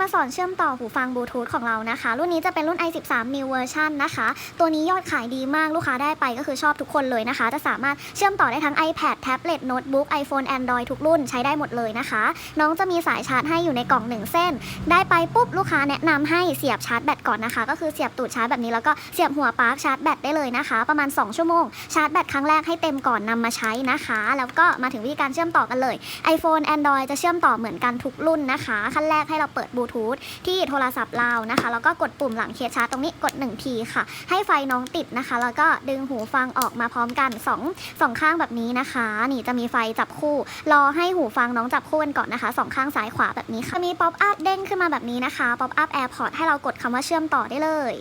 มาสอนเชื่อมต่อหูฟังบลูทูธของเรานะคะ รุ่นนี้จะเป็นรุ่น i13 new version นะคะ ตัวนี้ยอดขายดีมากลูกค้าได้ไปก็คือชอบทุกคนเลยนะคะ จะสามารถเชื่อมต่อได้ทั้ง iPad แท็บเล็ตโน้ตบุ๊ก iPhone Android ทุกรุ่นใช้ได้หมดเลยนะคะ น้องจะมีสายชาร์จให้อยู่ในกล่องหนึ่งเส้น ได้ไปปุ๊บลูกค้าแนะนำให้เสียบชาร์จแบตก่อนนะคะ ก็คือเสียบตูดชาร์จแบบนี้แล้วก็เสียบหัวปลั๊กชาร์จแบตได้เลยนะคะ ประมาณ 2 ชั่วโมง ชาร์จแบตครั้งแรกให้เต็มก่อนนำมาใช้นะคะ แล้วก็มาถึงวิธีการเชื่อมต่อกันเลย iPhone Android จะเชื่อมต่อเหมือนกันทุกรุ่นนะคะขั้นแรกให้เราเปิดบลูทูธที่โทรศัพท์เรานะคะ แล้วก็กดปุ่มหลังเคสชาร์ตรงนี้กด 1 ทีค่ะ ให้ไฟน้องติดนะคะ แล้วก็ดึงหูฟังออกมาพร้อมกัน2 2ข้างแบบนี้นะคะ นี่จะมีไฟจับคู่ รอให้หูฟังน้องจับคู่กันก่อนนะคะสองข้างซ้ายขวาแบบนี้ค่ะมีป๊อปอัพเด้งขึ้นมาแบบนี้นะคะป๊อปอัพแอร์พอร์ตให้เรากดคำว่าเชื่อมต่อได้เลย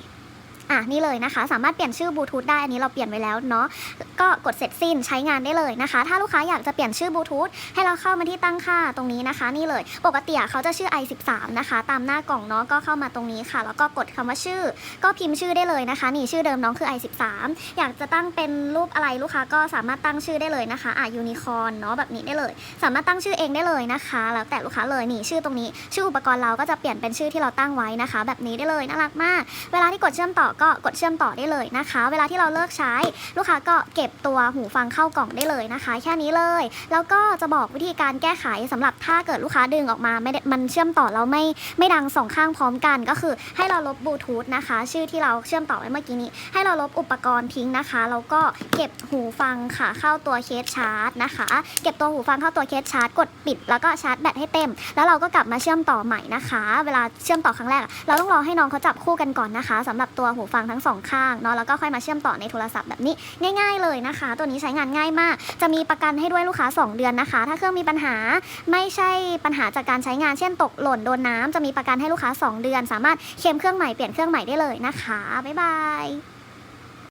อะนี่เลยนะคะ สามารถเปลี่ยนชื่อบลูทูธได้ อันนี้เราเปลี่ยนไว้แล้วเนาะ ก็กดเสร็จสิ้นใช้งานได้เลยนะคะ ถ้าลูกค้าอยากจะเปลี่ยนชื่อบลูทูธให้เราเข้ามาที่ตั้งค่าตรงนี้นะคะ นี่เลย ปกติเขาจะชื่อ i13 นะคะ ตามหน้ากล่องเนาะ ก็เข้ามาตรงนี้ค่ะ แล้วก็กดคำว่าชื่อ ก็พิมพ์ชื่อได้เลยนะคะ นี่ชื่อเดิมน้องคือ i13 อยากจะตั้งเป็นรูปอะไรลูกค้าก็สามารถตั้งชื่อได้เลยนะคะอะยูนิคอร์นเนาะแบบนี้ได้เลย สามารถตั้งชื่อเองได้เลยนะคะ แล้วแต่ลูกค้าเลยนี่ชื่อตรงนี้ ชื่ออุปกรณ์เราก็จะเปลี่ยนเป็นชื่อที่เราตั้งไว้นะคะ แบบนี้ได้เลยน่ารักมาก เวลาที่กดเชื่อมต่อก็กดเชื่อมต่อได้เลยนะคะ เวลาที่เราเลิกใช้ลูกค้าก็เก็บตัวหูฟังเข้ากล่องได้เลยนะคะ แค่นี้เลย แล้วก็จะบอกวิธีการแก้ไขสำหรับถ้าเกิดลูกค้าดึงออกมาไม่ได้มันเชื่อมต่อแล้วไม่ไม่ดังสองข้างพร้อมกัน ก็คือให้เราลบบลูทูธนะคะ ชื่อที่เราเชื่อมต่อไว้เมื่อกี้นี้ ให้เราลบอุปกรณ์ทิ้งนะคะแล้วก็เก็บหูฟังค่ะ เข้าตัวเคสชาร์จนะคะ เก็บตัวหูฟังเข้าตัวเคสชาร์จกดปิด แล้วก็ชาร์จแบตให้เต็ม แล้วเราก็กลับมาเชื่อมต่อใหม่นะคะ เวลาเชื่อมต่อครั้งแรก เราต้องรอให้น้องเขาจับคู่กันก่อนนะคะสำหรับตัวหูฟังทั้งสองข้างเนาะแล้วก็ค่อยมาเชื่อมต่อในโทรศัพท์แบบนี้ง่าย ๆ เลยนะคะ ตัวนี้ใช้งานง่ายมาก จะมีประกันให้ด้วยลูกค้า 2 เดือนนะคะ ถ้าเครื่องมีปัญหาไม่ใช่ปัญหาจากการใช้งานเช่นตกหล่นโดนน้ำจะมีประกันให้ลูกค้า 2 เดือน สามารถเคลมเครื่องใหม่เปลี่ยนเครื่องใหม่ได้เลยนะคะบ๊ายบาย